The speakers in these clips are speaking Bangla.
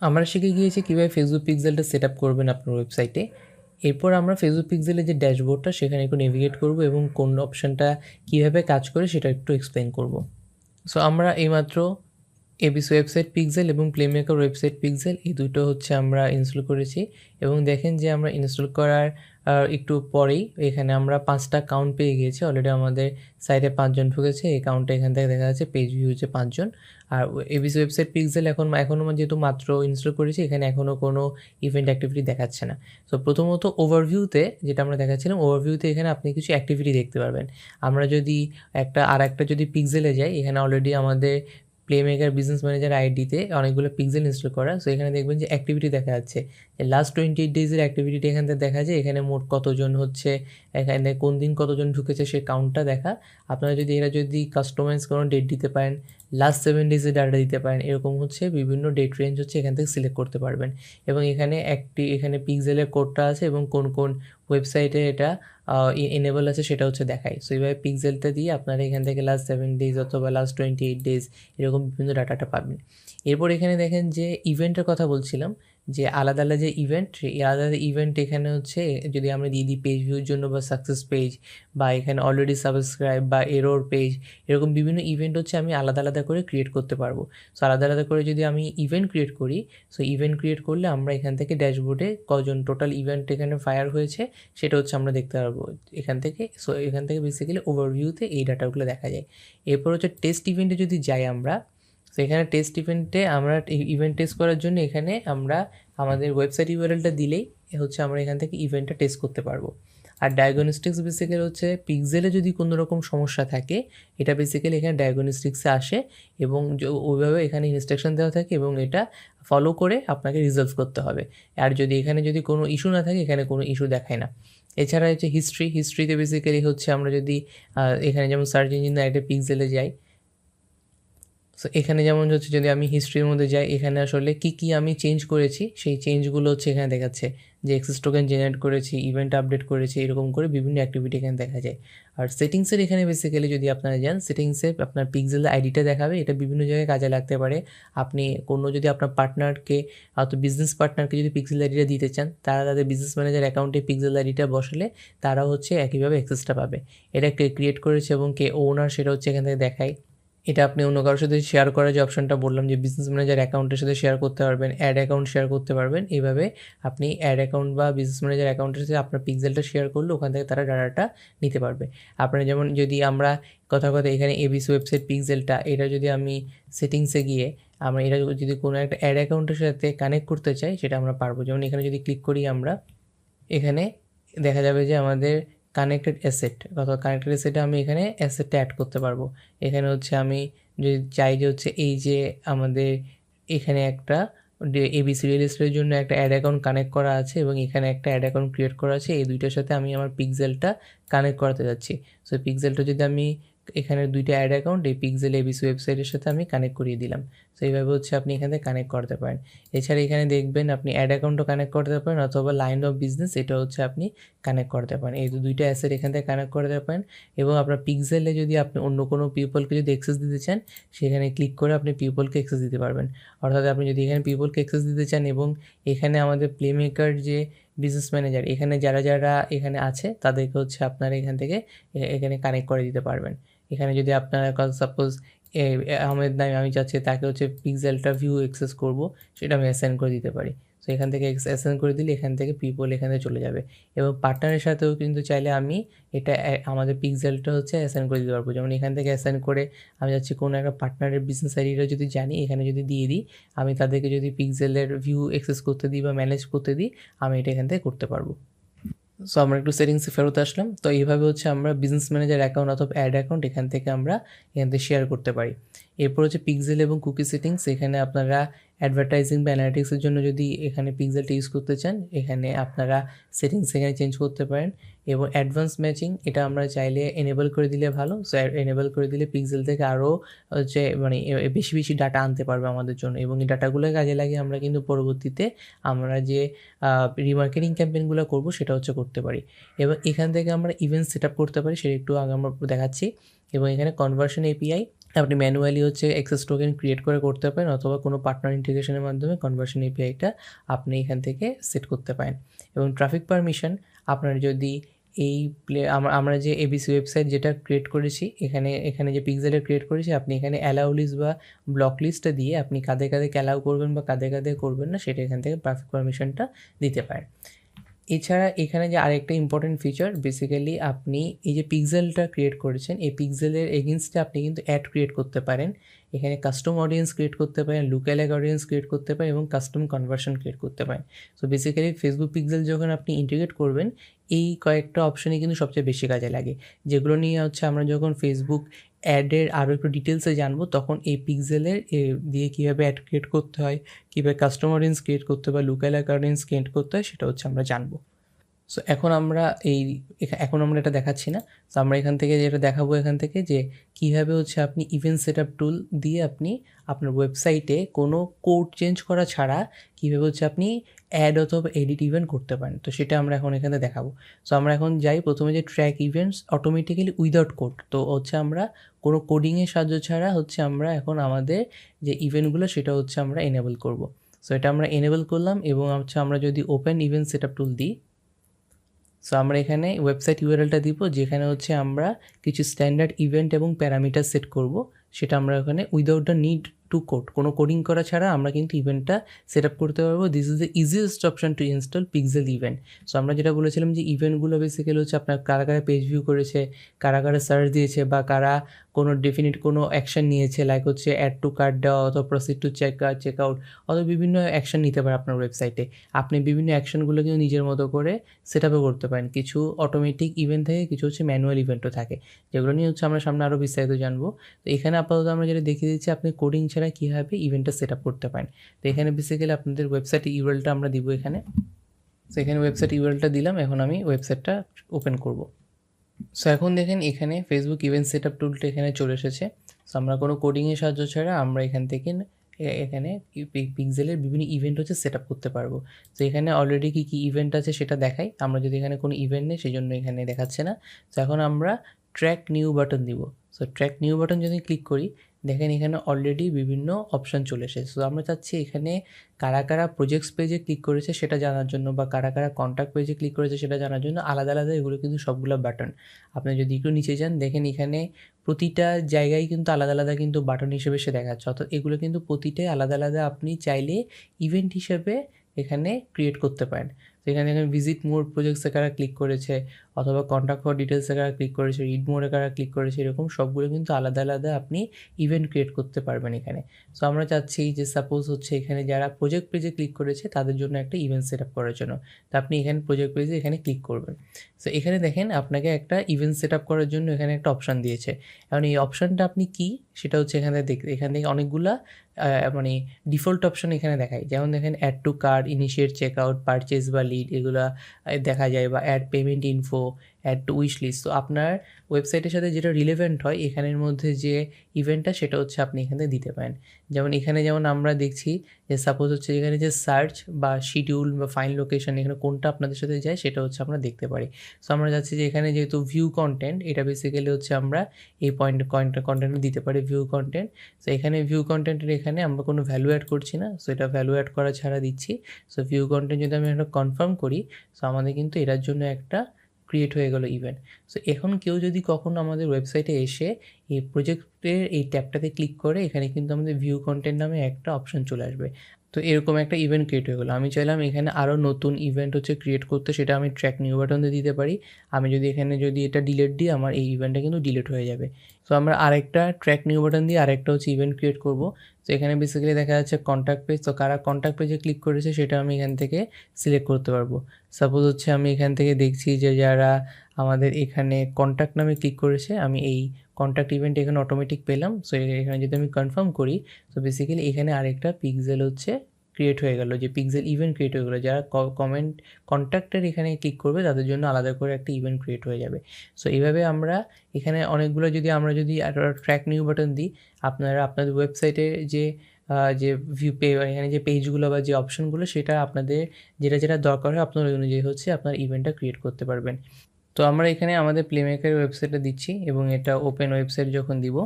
আমরা শিখে গিয়েছি কীভাবে ফেসবুক পিক্সেলটা সেট আপ করবেন আপনার ওয়েবসাইটে এরপর আমরা ফেসবুক পিক্সেলের যে ড্যাশবোর্ডটা, সেখানে একটু নেভিগেট করব এবং কোন অপশানটা কীভাবে কাজ করে সেটা একটু এক্সপ্লেন করব। সো আমরা এইমাত্র এবিস ওয়েবসাইট পিক্সেল এবং প্লেমেকার ওয়েবসাইট পিক্সেল, এই দুটো হচ্ছে আমরা ইনস্টল করেছি। এবং দেখেন যে আমরা ইনস্টল করার একটু পরেই এখানে আমরা পাঁচটা কাউন্ট পেয়ে গিয়েছি। অলরেডি আমাদের সাইটে পাঁচজন ঢুকেছে, এই কাউন্টটা এখান থেকে দেখা যাচ্ছে পেজ ভিউ হচ্ছে পাঁচজন। আর এবিস ওয়েবসাইট পিক্সেল এখন, এখনও যেহেতু মাত্র ইনস্টল করেছি, এখানে এখনও কোনো ইভেন্ট অ্যাক্টিভিটি দেখাচ্ছে না। তো প্রথমত ওভারভিউতে যেটা আমরা দেখাচ্ছিলাম ওভারভিউতে এখানে আপনি কিছু অ্যাক্টিভিটি দেখতে পারবেন। আমরা যদি একটা আর একটা যদি পিক্সেলে যাই, এখানে অলরেডি আমাদের প্লেমেকার বিজনেস ম্যানেজার আইডিতে অনেকগুলো পিক্সেল ইনস্টল করা। সো এখানে দেখবেন যে অ্যাক্টিভিটি দেখা যাচ্ছে। লাস্ট টোয়েন্টি এইট ডেজের অ্যাক্টিভিটি এখান থেকে দেখা যায়, এখানে মোট কতজন হচ্ছে, এখানে কোন দিন কতজন ঢুকেছে সে কাউন্টটা দেখা। আপনারা যদি, এরা যদি কাস্টমাইজ কোনো ডেট দিতে পারেন লাস্ট সেভেন ডেজের ডাটা দিতে পারেন, এরকম হচ্ছে বিভিন্ন ডেট রেঞ্জ হচ্ছে এখান থেকে সিলেক্ট করতে পারবেন। এবং এখানে একটি এখানে পিক্সেলের কোডটা আছে এবং কোন কোন ওয়েবসাইটে এটা এনেবল আছে, সেটা হচ্ছে দেখায়। সো এইভাবে পিক্সেলটা দিয়ে আপনারা এখান থেকে লাস্ট সেভেন ডেজ অথবা লাস্ট টোয়েন্টি এইট ডেজ এরকম বিভিন্ন ডাটাটা পাবেন। এরপর এখানে দেখেন যে ইভেন্টের কথা বলছিলাম। যে আলাদা আলাদা যে ইভেন্ট এই আলাদা আলাদা ইভেন্ট এখানে হচ্ছে যদি আমরা দিয়ে দিই পেজ ভিউর জন্য বা সাকসেস পেজ বা এখানে অলরেডি সাবস্ক্রাইব বা এরোর পেজ এরকম বিভিন্ন ইভেন্ট হচ্ছে আমি আলাদা আলাদা করে ক্রিয়েট করতে পারব। সো আলাদা আলাদা করে যদি আমি ইভেন্ট ক্রিয়েট করি সো ইভেন্ট ক্রিয়েট করলে আমরা এখান থেকে ড্যাশবোর্ডে কজন টোটাল ইভেন্ট এখানে ফায়ার হয়েছে, সেটা হচ্ছে আমরা দেখতে পারব এখান থেকে। সো এখান থেকে বেসিক্যালি ওভারভিউতে এই ডাটাগুলো দেখা যায়। এরপর হচ্ছে টেস্ট ইভেন্টে যদি যাই আমরা তো এখানে টেস্ট ইভেন্টে আমরা ইভেন্ট টেস্ট করার জন্য এখানে আমরা আমাদের ওয়েবসাইট ইউআরএলটা দিলেই হচ্ছে আমরা এখান থেকে ইভেন্টটা টেস্ট করতে পারব। আর ডায়াগনস্টিক্স বেসিক্যালি হচ্ছে পিক্সেলে যদি কোনো রকম সমস্যা থাকে, এটা বেসিক্যালি এখানে ডায়াগনস্টিক্সে আসে এবং ওইভাবে এখানে ইনস্ট্রাকশন দেওয়া থাকে এবং এটা ফলো করে আপনাকে রিজলভ করতে হবে। আর যদি এখানে যদি কোনো ইস্যু না থাকে, এখানে কোনো ইস্যু দেখায় না। এছাড়া হচ্ছে হিস্ট্রি হিস্ট্রিতে বেসিক্যালি হচ্ছে আমরা যদি এখানে যেমন সার্চ ইঞ্জিন একটা পিক্সেলে যাই সো এখানে যেমন হচ্ছে, যদি আমি হিস্ট্রির মধ্যে যাই, এখানে আসলে কি কি আমি চেঞ্জ করেছি, সেই চেঞ্জগুলো হচ্ছে এখানে দেখাচ্ছে। যে এক্সেস টোকেন জেনারেট করেছি ইভেন্ট আপডেট করেছি, এরকম করে বিভিন্ন অ্যাক্টিভিটি এখানে দেখা যায়। আর সেটিংসের এখানে বেসিক্যালি যদি আপনারা যান সেটিংসে আপনার পিক্সেল আইডিটা দেখাবে, এটা বিভিন্ন জায়গায় কাজে লাগতে পারে। আপনি কোনো যদি আপনার পার্টনারকে অত বিজনেস পার্টনারকে যদি পিক্সেল আইডিটা দিতে চান, তারা তাদের বিজনেস ম্যানেজার অ্যাকাউন্টে পিক্সেল আইডিটা বসালে তারা হচ্ছে একইভাবে অ্যাক্সেসটা পাবে। এটা কে ক্রিয়েট করেছে এবং কে ওনার সেটা হচ্ছে এখান থেকে দেখায়। এটা আপনি অন্য কারোর সাথে শেয়ার করার যে অপশনটা বললাম যে বিজনেস ম্যানেজার অ্যাকাউন্টের সাথে শেয়ার করতে পারবেন অ্যাড অ্যাকাউন্ট শেয়ার করতে পারবেন। এইভাবে আপনি অ্যাড অ্যাকাউন্ট বা বিজনেস ম্যানেজার অ্যাকাউন্টের সাথে আপনার পিক্সেলটা শেয়ার করলে ওখান থেকে তারা ডাটাটা নিতে পারবে। আপনার যেমন যদি আমরা কথা কথা এখানে এবিসি ওয়েবসাইট পিক্সেলটা এটা যদি আমি সেটিংসে গিয়ে আমরা এটা যদি কোনো একটা অ্যাড অ্যাকাউন্টের সাথে কানেক্ট করতে চাই, সেটা আমরা পারব। যেমন এখানে যদি ক্লিক করি আমরা, এখানে দেখা যাবে যে আমাদের কানেক্টেড অ্যাসেট অর্থাৎ কানেক্টেড অ্যাসেটে আমি এখানে অ্যাসেটটা অ্যাড করতে পারব। এখানে হচ্ছে আমি যদি চাই যে হচ্ছে এই যে আমাদের এখানে একটা এবিসি রিয়েল এস্টেটের জন্য একটা অ্যাড অ্যাকাউন্ট কানেক্ট করা আছে এবং এখানে একটা অ্যাড অ্যাকাউন্ট ক্রিয়েট করা আছে। এই দুইটার সাথে আমি আমার পিক্সেলটা কানেক্ট করাতে যাচ্ছি। সো পিক্সেলটা যদি আমি এখানে দুইটা অ্যাড অ্যাকাউন্ট এই পিক্সেল এবিসি ওয়েবসাইটের সাথে আমি কানেক্ট করিয়ে দিলাম। সো এইভাবে হচ্ছে আপনি এখান থেকে কানেক্ট করতে পারেন। এছাড়া এখানে দেখবেন আপনি অ্যাড অ্যাকাউন্টও কানেক্ট করতে পারেন অথবা লাইন অফ বিজনেস এটা হচ্ছে আপনি কানেক্ট করতে পারেন। এই দুইটা অ্যাসেট এখান থেকে কানেক্ট করতে পারেন এবং আপনার পিক্সেলে যদি আপনি অন্য কোনো পিপলকে যদি অ্যাক্সেস দিতে চান, সেখানে ক্লিক করে আপনি পিপলকে অ্যাক্সেস দিতে পারবেন। অর্থাৎ আপনি যদি এখানে পিপলকে অ্যাক্সেস দিতে চান এবং এখানে আমাদের প্লেমেকার যে বিজনেস ম্যানেজার এখানে যারা যারা এখানে আছে, তাদেরকে হচ্ছে আপনারা এখান থেকে এখানে কানেক্ট করে দিতে পারবেন। এখানে যদি আপনারা সাপোজ আহমেদ নামে আমি চাচ্ছি তাকে হচ্ছে পিক্সেলটা ভিউ অ্যাক্সেস করব, সেটা আমি অ্যাসাইন করে দিতে পারি। সো এখান থেকে অ্যাসাইন করে দিলে এখান থেকে পিপল এখানে চলে যাবে। এবং পার্টনারের সাথেও কিন্তু চাইলে আমি এটা আমাদের পিক্সেলটা হচ্ছে অ্যাসাইন করে দিতে পারব। যেমন এখান থেকে অ্যাসাইন করে আমি যাচ্ছি কোনো একটা পার্টনারের বিজনেস আইডিটা যদি জানি, এখানে যদি দিয়ে দিই, আমি তাদেরকে যদি পিক্সেলের ভিউ অ্যাক্সেস করতে দিই বা ম্যানেজ করতে দিই, আমি এটা এখান থেকে করতে পারব। সো আমরা একটু সেটিংসে ফেরত আসলাম। তো এইভাবে হচ্ছে আমরা বিজনেস ম্যানেজার অ্যাকাউন্ট অথবা অ্যাড অ্যাকাউন্ট এখান থেকে আমরা এখান থেকে শেয়ার করতে পারি। এরপর হচ্ছে পিক্সেল এবং কুকি সেটিংস এখানে আপনারা অ্যাডভার্টাইজিং বা অ্যানালিটিক্সের জন্য যদি এখানে পিক্সেলটা ইউজ করতে চান, এখানে আপনারা সেটিংস এখানে চেঞ্জ করতে পারেন। এবং অ্যাডভান্স ম্যাচিং এটা আমরা চাইলে এনেবল করে দিলে ভালো। সো এনেবল করে দিলে পিক্সেল থেকে আরও হচ্ছে মানে বেশি বেশি ডাটা আনতে পারবে আমাদের জন্য। এবং এই ডাটাগুলো কাজে লাগিয়ে আমরা কিন্তু পরবর্তীতে আমরা যে রিমার্কেটিং ক্যাম্পেইনগুলো করব, সেটা হচ্ছে করতে পারি। এবং এখান থেকে আমরা ইভেন্ট সেট আপ করতে পারি, সেটা একটু আগে আমরা দেখাচ্ছি। এবং এখানে কনভার্সন এপিআই আপনি ম্যানুয়ালি হচ্ছে এক্সেস টোকেন ক্রিয়েট করে করতে পারেন অথবা কোনো পার্টনার ইন্টিগ্রেশনের মাধ্যমে কনভার্সন এপিআইটা আপনি এখান থেকে সেট করতে পারেন। এবং ট্রাফিক পারমিশন আপনার যদি এই প্লে আমরা যে এবিসি ওয়েবসাইট যেটা ক্রিয়েট করেছি, এখানে এখানে যে পিক্সেলের ক্রিয়েট করেছি, আপনি এখানে অ্যালাউ লিস্ট বা ব্লক লিস্টটা দিয়ে আপনি কাদের কাদের অ্যালাউ করবেন বা কাদের কাদের করবেন না, সেটা এখান থেকে ট্রাফিক পারমিশনটা দিতে পারেন। এছাড়া এখানে যে আরেকটা ইম্পর্টেন্ট ফিচার বেসিক্যালি আপনি এই যে পিক্সেলটা ক্রিয়েট করেছেন, এই পিক্সেলের এগেনস্টে আপনি কিন্তু অ্যাড ক্রিয়েট করতে পারেন। এখানে কাস্টম অডিয়েন্স ক্রিয়েট করতে পারেন লুকালেক অডিয়েন্স ক্রিয়েট করতে পারেন এবং কাস্টম কনভার্সন ক্রিয়েট করতে পারেন। সো বেসিক্যালি ফেসবুক পিক্সেল যখন আপনি ইন্টিগ্রেট করবেন, এই কয়েকটা অপশনই কিন্তু সবচেয়ে বেশি কাজে লাগে। যেগুলো নিয়ে হচ্ছে আমরা যখন ফেসবুক অ্যাডের আরও একটু ডিটেলসে জানব, তখন এই পিক্সেলের দিয়ে কীভাবে অ্যাড ক্রিয়েট করতে হয়, কীভাবে কাস্টমার রেঞ্জ ক্রিয়েট করতে হয় বা লোকাল অডিয়েন্স ক্রিয়েট করতে হয়, সেটা হচ্ছে আমরা জানব। সো এখন আমরা এই এখন আমরা এটা দেখাচ্ছি না। তো আমরা এখান থেকে যেটা দেখাবো এখান থেকে যে কীভাবে হচ্ছে আপনি ইভেন্ট সেট আপ টুল দিয়ে আপনি আপনার ওয়েবসাইটে কোনো কোড চেঞ্জ করা ছাড়া কীভাবে হচ্ছে আপনি অ্যাড অথবা এডিট ইভেন্ট করতে পারেন। তো সেটা আমরা এখন এখানে দেখাবো। সো আমরা এখন যাই প্রথমে যে track events automatically without code তো হচ্ছে আমরা কোনো কোডিংয়ের সাহায্য ছাড়া হচ্ছে আমরা এখন আমাদের যে ইভেন্টগুলো সেটা হচ্ছে আমরা এনেবল করব। সো এটা আমরা এনেবল করলাম এবং হচ্ছে আমরা যদি ওপেন ইভেন্ট সেট টুল দিই সো আমরা এখানে ওয়েবসাইট ইউআরএলটা দিব, যেখানে হচ্ছে আমরা কিছু স্ট্যান্ডার্ড ইভেন্ট এবং প্যারামিটার সেট করব, সেটা আমরা ওখানে without the need to code কোনো কোডিং করা ছাড়া আমরা কিন্তু ইভেন্টটা সেট আপ করতে পারব। This is the easiest option to install pixel event so আমরা যেটা বলেছিলাম যে ইভেন্টগুলো বেসিক্যালি হচ্ছে আপনার কারা কারা পেজ ভিউ করেছে, কারা কারা সার্চ দিয়েছে বা কারা কোনো ডেফিনিট কোনো অ্যাকশন নিয়েছে লাইক হচ্ছে অ্যাড টু কার্ড দেওয়া অথবা proceed to check check out অথবা বিভিন্ন অ্যাকশন নিতে পারে আপনার ওয়েবসাইটে আপনি বিভিন্ন অ্যাকশনগুলো কিন্তু নিজের মতো করে সেট আপও করতে পারেন। কিছু অটোমেটিক ইভেন্ট থাকে, কিছু হচ্ছে ম্যানুয়াল ইভেন্টও থাকে। যেগুলো নিয়ে হচ্ছে আমরা সামনে আরও বিস্তারিত জানব। তো এখানে আপাতত আমরা যেটা দেখিয়ে দিচ্ছি, আপনি কোডিং ছাড়া কীভাবে ইভেন্টটা সেট আপ করতে পারেন? তো এখানে বেসিক্যালি আপনাদের ওয়েবসাইট ইউএলটা আমরা দিব এখানে। তো এখানে ওয়েবসাইট ইউএলটা দিলাম, এখন আমি ওয়েবসাইটটা ওপেন করব। সো এখন দেখেন এখানে ফেসবুক ইভেন্ট সেট আপ টুলটা এখানে চলে এসেছে। সো আমরা কোনো কোডিংয়ের সাহায্য ছাড়া আমরা এখান থেকে এখানে পিক্সেলের বিভিন্ন ইভেন্ট হচ্ছে সেট আপ করতে পারব। তো এখানে অলরেডি কী কী ইভেন্ট আছে সেটা দেখাই। আমরা যদি এখানে কোনো ইভেন্ট নেই সেই জন্য এখানে দেখাচ্ছে না। তো এখন আমরা ট্র্যাক নিউ বাটন দিব। সো ট্র্যাক নিউ বাটন যদি ক্লিক করি দেখেন এখানে অলরেডি বিভিন্ন অপশান চলে এসেছে। সো আমরা চাচ্ছি এখানে কারা কারা প্রজেক্টস পেজে ক্লিক করেছে সেটা জানার জন্য বা কারা কারা কন্ট্যাক্ট পেজে ক্লিক করেছে সেটা জানার জন্য আলাদা আলাদা এগুলো কিন্তু সবগুলো বাটন আপনি যদি একটু নিচে যান, দেখেন এখানে প্রতিটা জায়গায় কিন্তু আলাদা আলাদা কিন্তু বাটন হিসেবে সে দেখাচ্ছে। অর্থাৎ এগুলো কিন্তু প্রতিটাই আলাদা আলাদা আপনি চাইলে ইভেন্ট হিসেবে এখানে ক্রিয়েট করতে পারেন। সেখানে এখানে ভিজিট মোর প্রজেক্টসে কারা ক্লিক করেছে, অথবা কন্ট্যাক্ট ফর ডিটেলসে কারা ক্লিক করেছে রিড মোড়ে কারা ক্লিক করেছে, এরকম সবগুলো কিন্তু আলাদা আলাদা আপনি ইভেন্ট ক্রিয়েট করতে পারবেন এখানে। সো আমরা চাচ্ছি যে সাপোজ হচ্ছে এখানে যারা প্রজেক্ট পেজে ক্লিক করেছে, তাদের জন্য একটা ইভেন্ট সেট আপ করার জন্য। তো আপনি এখানে প্রজেক্ট পেজে এখানে ক্লিক করবেন। সো এখানে দেখেন আপনাকে একটা ইভেন্ট সেট আপ করার জন্য এখানে একটা অপশান দিয়েছে। এখন এই অপশানটা আপনি কি? সেটা হচ্ছে এখানে দেখ, এখান থেকে অনেকগুলা মানে ডিফল্ট অপশন এখানে দেখায়। যেমন দেখেন add to cart initiate check out purchase বা লিড এগুলো দেখা যায় বা add payment info add to wish list তো আপনার ওয়েবসাইটের সাথে যেটা রিলেভেন্ট হয়, এখানের মধ্যে যে ইভেন্টটা সেটা হচ্ছে আপনি এখানে দিতে পারেন। যেমন এখানে যেমন আমরা দেখছি যে সাপোজ হচ্ছে এখানে যে সার্চ বা শিডিউল বা ফাইন লোকেশন এখানে কোনটা আপনাদের সাথে যায়, সেটা হচ্ছে আমরা দেখতে পারি। সো আমরা যাচ্ছি যে এখানে যেহেতু ভিউ কন্টেন্ট এটা বেসিক্যালি হচ্ছে আমরা এই পয়েন্ট কয়েন্ট কন্টেন্ট দিতে পারি ভিউ কন্টেন্ট সো এখানে ভিউ কন্টেন্টের এখানে আমরা কোনো ভ্যালু অ্যাড করছি না সো এটা ভ্যালু অ্যাড করা ছাড়া দিচ্ছি। সো ভিউ কন্টেন্ট যদি আমি একটা কনফার্ম করি সো আমাদের কিন্তু এটার জন্য একটা ক্রিয়েট হয়ে গেল ইভেন্ট সো এখন কেউ যদি কখনো আমাদের ওয়েবসাইটে এসে এই প্রজেক্টের এই ট্যাবটাতে ক্লিক করে, এখানে কিন্তু আমাদের ভিউ কন্টেন্ট নামে একটা অপশন চলে আসবে। তো এরকম একটা ইভেন্ট ক্রিয়েট হয়ে গেলো। আমি চাইলাম এখানে আরও নতুন ইভেন্ট হচ্ছে ক্রিয়েট করতে, সেটা আমি ট্র্যাক নিউ বাটন দিয়ে দিতে পারি। আমি যদি এখানে যদি এটা ডিলেট দিই, আমার এই ইভেন্টটা কিন্তু ডিলেট হয়ে যাবে। সো আমরা আরেকটা ট্র্যাক নিউ বাটন দিয়ে আরেকটা হচ্ছে ইভেন্ট ক্রিয়েট করব। তো এখানে বেসিক্যালি দেখা যাচ্ছে কন্ট্যাক্ট পেজ তো কারা কন্ট্যাক্ট পেজে ক্লিক করেছে, সেটা আমি এখান থেকে সিলেক্ট করতে পারব। সাপোজ হচ্ছে আমি এখান থেকে দেখছি যে যারা আমাদের এখানে কন্ট্যাক্ট নামে ক্লিক করেছে, আমি এই কন্ট্যাক্ট ইভেন্ট এখানে অটোমেটিক পেলাম। সো এখানে যদি আমি কনফার্ম করি তো বেসিক্যালি এখানে আরেকটা পিক্সেল হচ্ছে ক্রিয়েট হয়ে গেল। যে পিক্সেল ইভেন্ট ক্রিয়েট হয়ে গেলো। যারা কমেন্ট কন্ট্যাক্টের এখানে ক্লিক করবে, তাদের জন্য আলাদা করে একটা ইভেন্ট ক্রিয়েট হয়ে যাবে। সো এইভাবে আমরা এখানে অনেকগুলো যদি, আমরা যদি ট্র্যাক নিউ বাটন দিই, আপনারা আপনাদের ওয়েবসাইটে যে যে ভিউ পে এখানে যে পেজগুলো বা যে অপশনগুলো সেটা আপনাদের, যেটা যেটা দরকার হয় আপনার অনুযায়ী হচ্ছে আপনার ইভেন্টটা ক্রিয়েট করতে পারবেন। তো আমরা এখানে আমাদের প্লেমেকার ওয়েবসাইটটা দিচ্ছি এবং এটা ওপেন ওয়েবসাইট যখন দিব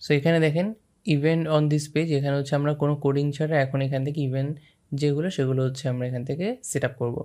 সো এখানে দেখেন ইভেন্ট অন দিস পেজ এখানে হচ্ছে আমরা কোনো কোডিং ছাড়া এখন এখান থেকে ইভেন্ট যেগুলো, সেগুলো হচ্ছে আমরা এখান থেকে সেট আপ করব।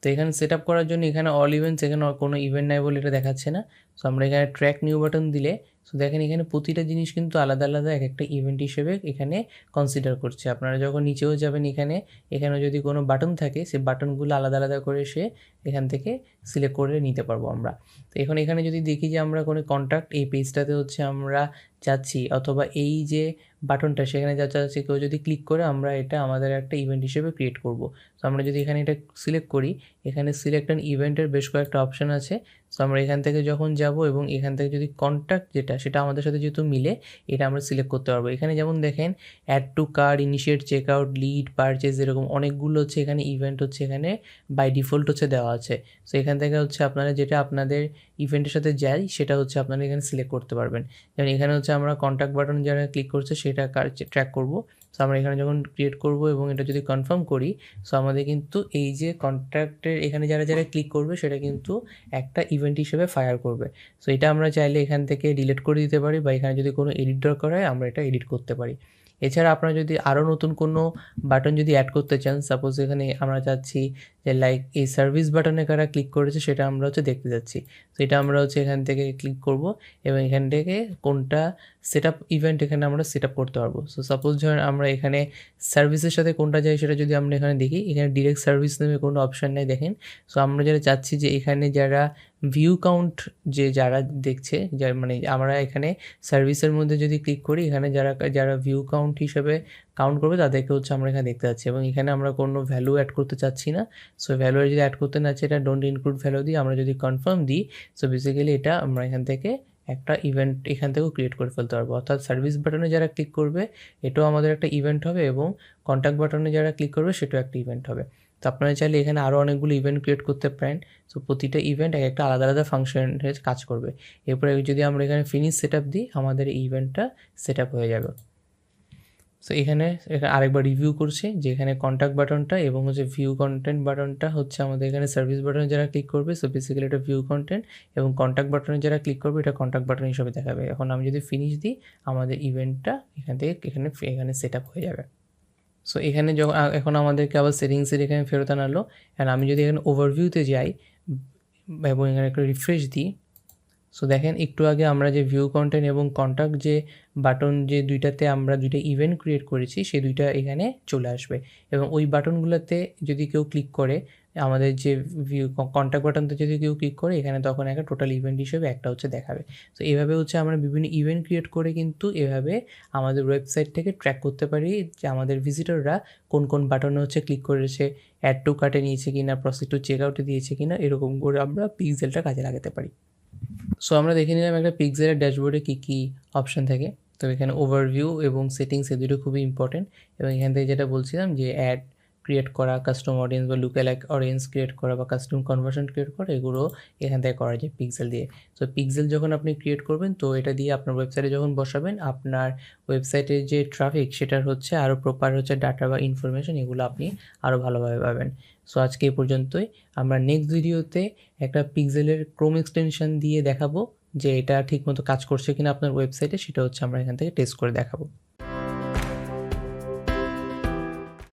তো এখানে সেট আপ করার জন্য এখানে অল ইভেন্টস এখানে কোনো ইভেন্ট নাই বলে এটা দেখাচ্ছে না। সো আমরা এখানে ট্র্যাক নিউ বাটন দিলে সো দেখেন এখানে প্রতিটা জিনিস কিন্তু আলাদা আলাদা এক একটা ইভেন্ট হিসেবে এখানে কনসিডার করছে। আপনারা যখন নিচেও যাবেন এখানে এখানে যদি কোনো বাটন থাকে সে বাটনগুলো আলাদা আলাদা করে সে এখান থেকে সিলেক্ট করে নিতে পারব আমরা। তো এখন এখানে যদি দেখি যে আমরা কোনো কন্ট্যাক্ট এই পেজটাতে হচ্ছে আমরা যাচ্ছি অথবা এই যে বাটনটা সেখানে যা চাচ্ছি কেউ যদি ক্লিক করে আমরা এটা আমাদের একটা ইভেন্ট হিসেবে ক্রিয়েট করব। তো আমরা যদি এখানে এটা সিলেক্ট করি, এখানে সিলেক্ট অ্যান্ড ইভেন্টের বেশ কয়েকটা অপশান আছে। সো আমরা এখান থেকে যখন যাব এবং এখান থেকে যদি কন্ট্যাক্ট যেটা, সেটা আমাদের সাথে যেহেতু মিলে, এটা আমরা সিলেক্ট করতে পারব। এখানে যেমন দেখেন add to cart initiate check out lead purchase এরকম অনেকগুলো হচ্ছে এখানে ইভেন্ট হচ্ছে এখানে বাই ডিফল্ট হচ্ছে দেওয়া আছে। সো এখান থেকে হচ্ছে আপনারা যেটা আপনাদের ইভেন্টের সাথে যায়, সেটা হচ্ছে আপনারা এখানে সিলেক্ট করতে পারবেন। যেমন এখানে হচ্ছে আমরা কন্ট্যাক্ট বাটন যারা ক্লিক করছে, সেটা কার ট্র্যাক করব। সো আমরা এখানে যখন ক্রিয়েট করব এবং এটা যদি কনফার্ম করি সো আমাদের কিন্তু এই যে কন্ট্যাক্টের এখানে যারা যারা ক্লিক করবে, সেটা কিন্তু একটা ইভেন্ট হিসেবে ফায়ার করবে। সো এটা আমরা চাইলে এখান থেকে ডিলিট করে দিতে পারি বা এখানে যদি কোনো এডিট দরকার হয়, আমরা এটা এডিট করতে পারি। এছাড়া আপনারা যদি আরও নতুন কোনো বাটন যদি অ্যাড করতে চান সাপোজ এখানে আমরা চাচ্ছি যে লাইক এই সার্ভিস বাটনে কারা ক্লিক করেছে সেটা আমরা হচ্ছে দেখতে যাচ্ছি। তো এটা আমরা হচ্ছে এখান থেকে ক্লিক করব এবং এখান থেকে কোনটা সেট আপ ইভেন্ট এখানে আমরা সেট আপ করতে পারব। সো সাপোজ ধরেন আমরা এখানে সার্ভিসের সাথে কোনটা যাই সেটা যদি আমরা এখানে দেখি, এখানে ডিরেক্ট সার্ভিস নামে কোনো অপশান নেই দেখেন। সো আমরা যারা চাচ্ছি যে এখানে যারা ভিউ কাউন্ট যে যারা দেখছে, যার মানে আমরা এখানে সার্ভিসের মধ্যে যদি ক্লিক করি, এখানে যারা যারা ভিউ কাউন্ট হিসেবে কাউন্ট করবে, তাদেরকে হচ্ছে আমরা এখানে দেখতে পাচ্ছি। এবং এখানে আমরা কোনো ভ্যালু অ্যাড করতে চাচ্ছি না। সো ভ্যালু যদি অ্যাড করতে না চাই, এটা ডোন্ট ইনক্লুড ভ্যালু দিই আমরা যদি কনফার্ম দিই সো বেসিক্যালি এটা আমরা এখান থেকে একটা ইভেন্ট এখান থেকেও ক্রিয়েট করে ফেলতে পারব। অর্থাৎ সার্ভিস বাটনে যারা ক্লিক করবে, এটাও আমাদের একটা ইভেন্ট হবে এবং কন্ট্যাক্ট বাটনে যারা ক্লিক করবে, সেটাও একটা ইভেন্ট হবে। তো আপনারা চাইলে এখানে আরও অনেকগুলো ইভেন্ট ক্রিয়েট করতে পারেন। সো প্রতিটা ইভেন্ট এক একটা আলাদা আলাদা ফাংশনের কাজ করবে। এরপরে যদি আমরা এখানে ফিনিশ সেট আপ দিই, আমাদের ইভেন্টটা সেট আপ হয়ে যাবে। সো এখানে আরেকবার রিভিউ করছি যে এখানে কন্ট্যাক্ট বাটনটা এবং হচ্ছে ভিউ কন্টেন্ট বাটনটা হচ্ছে আমাদের এখানে সার্ভিস বাটনে যারা ক্লিক করবে সো বেসিক্যালি এটা ভিউ কন্টেন্ট এবং কন্ট্যাক্ট বাটনে যারা ক্লিক করবে, এটা কন্ট্যাক্ট বাটন হিসেবে দেখাবে। এখন আমি যদি ফিনিশ দিই, আমাদের ইভেন্টটা এখান থেকে এখানে এখানে সেট আপ হয়ে যাবে। সো এখানে যখন এখন আমাদেরকে আবার সেটিংসের এখানে ফেরত আনালো অ্যান্ড আমি যদি এখানে ওভারভিউতে যাই এবং এখানে একটা রিফ্রেশ দিই সো দেখেন, একটু আগে আমরা যে ভিউ কন্টেন্ট এবং কন্ট্যাক্ট যে বাটন যে দুইটাতে আমরা দুইটা ইভেন্ট ক্রিয়েট করেছি সেই দুইটা এখানে চলে আসবে। এবং ওই বাটনগুলোতে যদি কেউ ক্লিক করে, আমাদের যে ভিউ কন্ট্যাক্ট বাটনতে যদি কেউ ক্লিক করে, এখানে তখন একটা টোটাল ইভেন্ট হিসেবে একটা হচ্ছে দেখাবে। তো এভাবে হচ্ছে আমরা বিভিন্ন ইভেন্ট ক্রিয়েট করে কিন্তু এভাবে আমাদের ওয়েবসাইট থেকে ট্র্যাক করতে পারি যে আমাদের ভিজিটররা কোন কোন বাটনে হচ্ছে ক্লিক করেছে অ্যাড টু কার্টে নিয়েছে কিনা প্রসেস টু চেক আউটে দিয়েছে কিনা, এরকম করে আমরা পিক্সেলটা কাজে লাগাতে পারি। সো আমরা দেখে নিলাম একটা পিক্সেলের ড্যাশবোর্ডে কী কী অপশান থাকে। তো এখানে ওভারভিউ এবং সেটিংস এ দুটো খুবই ইম্পর্টেন্ট এবং এখান থেকে যেটা বলছিলাম যে অ্যাড ক্রিয়েট করা কাস্টম অডিয়েন্স বা লুকে অডিয়েন্স ক্রিয়েট করা বা কাস্টম কনভার্সন ক্রিয়েট করা, এগুলো এখান থেকে করা যায় পিক্সেল দিয়ে। তো পিক্সেল যখন আপনি ক্রিয়েট করবেন, তো এটা দিয়ে আপনার ওয়েবসাইটে যখন বসাবেন, আপনার ওয়েবসাইটের যে ট্রাফিক সেটার হচ্ছে আরও প্রপার হচ্ছে ডাটা বা ইনফরমেশন এগুলো আপনি আরও ভালোভাবে পাবেন। সো আজকে এই পর্যন্তই। আমরা নেক্সট ভিডিওতে একটা পিক্সেলের ক্রোম এক্সটেনশন দিয়ে দেখাবো যে এটা ঠিকমতো কাজ করছে কিনা আপনার ওয়েবসাইটে সেটা হচ্ছে আমরা এখান থেকে টেস্ট করে দেখাবো।